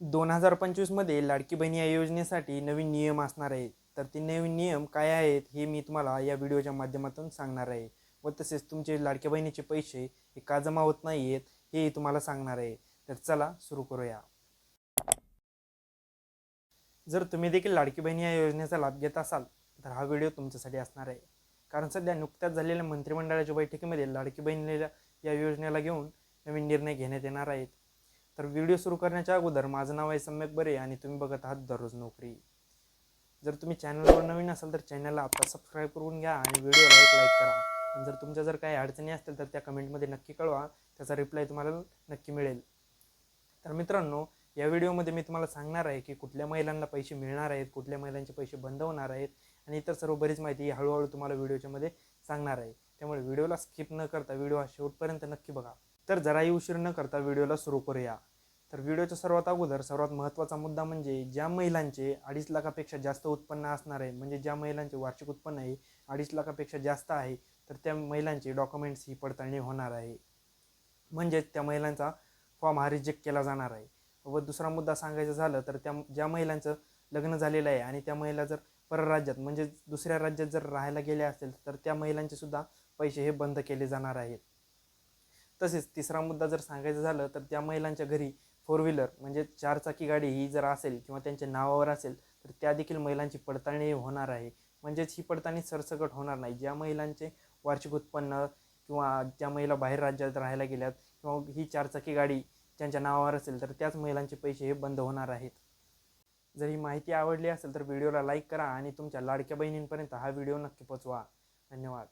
दोन हजार पंचवीसमध्ये लाडकी बहीण या योजनेसाठी नवीन नियम असणार आहेत तर ते नवीन नियम काय आहेत हे मी तुम्हाला या व्हिडिओच्या माध्यमातून सांगणार आहे. व तसेच तुमचे लाडक्या बहिणीचे पैसे हे का जमा होत नाही आहेत हे तुम्हाला सांगणार आहे. तर चला सुरू करूया. जर तुम्ही देखील लाडकी बहिणी या योजनेचा लाभ घेत असाल तर हा व्हिडिओ तुमच्यासाठी असणार आहे. कारण सध्या नुकत्याच झालेल्या मंत्रिमंडळाच्या बैठकीमध्ये लाडकी बहिणीला या योजनेला घेऊन नवीन निर्णय घेण्यात येणार आहेत. तर व्हिडिओ सुरू करण्याच्या अगोदर माझं नाव आहे सम्यक बरे आणि तुम्ही बघत आहात दररोज नोकरी. जर तुम्ही चॅनलवर नवीन असाल तर चॅनलला आता सबस्क्राईब करून घ्या आणि व्हिडिओला एक लाईक करा. आणि जर तुमच्या जर काही अडचणी असतील तर त्या कमेंटमध्ये नक्की कळवा त्याचा रिप्लाय तुम्हाला नक्की मिळेल. तर मित्रांनो या व्हिडिओमध्ये मी तुम्हाला सांगणार आहे की कुठल्या महिलांना पैसे मिळणार आहेत कुठल्या महिलांचे पैसे बंद होणार आहेत आणि इतर सर्व बरीच माहिती हळूहळू तुम्हाला व्हिडिओच्यामध्ये सांगणार आहे. त्यामुळे व्हिडिओला स्किप न करता व्हिडिओ हा शेवटपर्यंत नक्की बघा. तर जराही उशीर न करता व्हिडिओला सुरू करूया. तर व्हिडिओच्या सर्वात अगोदर सर्वात महत्त्वाचा मुद्दा म्हणजे ज्या महिलांचे अडीच लाखापेक्षा जास्त उत्पन्न असणार आहे म्हणजे ज्या महिलांचे वार्षिक उत्पन्न आहे अडीच लाखापेक्षा जास्त आहे तर त्या महिलांचे डॉक्युमेंट्स ही पडताळणी होणार आहे. म्हणजेच त्या महिलांचा फॉर्म हा रिजेक्ट केला जाणार आहे. व दुसरा मुद्दा सांगायचं झालं तर त्या ज्या महिलांचं लग्न झालेलं आहे आणि त्या महिला जर परराज्यात म्हणजे दुसऱ्या राज्यात जर राहायला गेल्या असतील तर त्या महिलांचे सुद्धा पैसे हे बंद केले जाणार आहेत. तसेच तिसरा मुद्दा जर सांगायचं झालं तर त्या महिलांच्या घरी फोर व्हीलर म्हणजे चारचाकी गाडी ही जर असेल किंवा त्यांच्या नावावर असेल तर त्या देखील महिलांची पडताळणी होणार आहे. म्हणजेच ही पडताळणी सरसकट होणार नाही. ज्या महिलांचे वार्षिक उत्पन्न किंवा ज्या महिला बाहेर राज्यात राहायला गेल्यात किंवा ही चारचाकी गाडी त्यांच्या नावावर असेल तर त्याच महिलांचे पैसे हे बंद होणार आहेत. जर ही माहिती आवडली असेल तर व्हिडिओला लाईक करा आणि तुमच्या लाडक्या बहिणींपर्यंत हा व्हिडिओ नक्की पोचवा. धन्यवाद.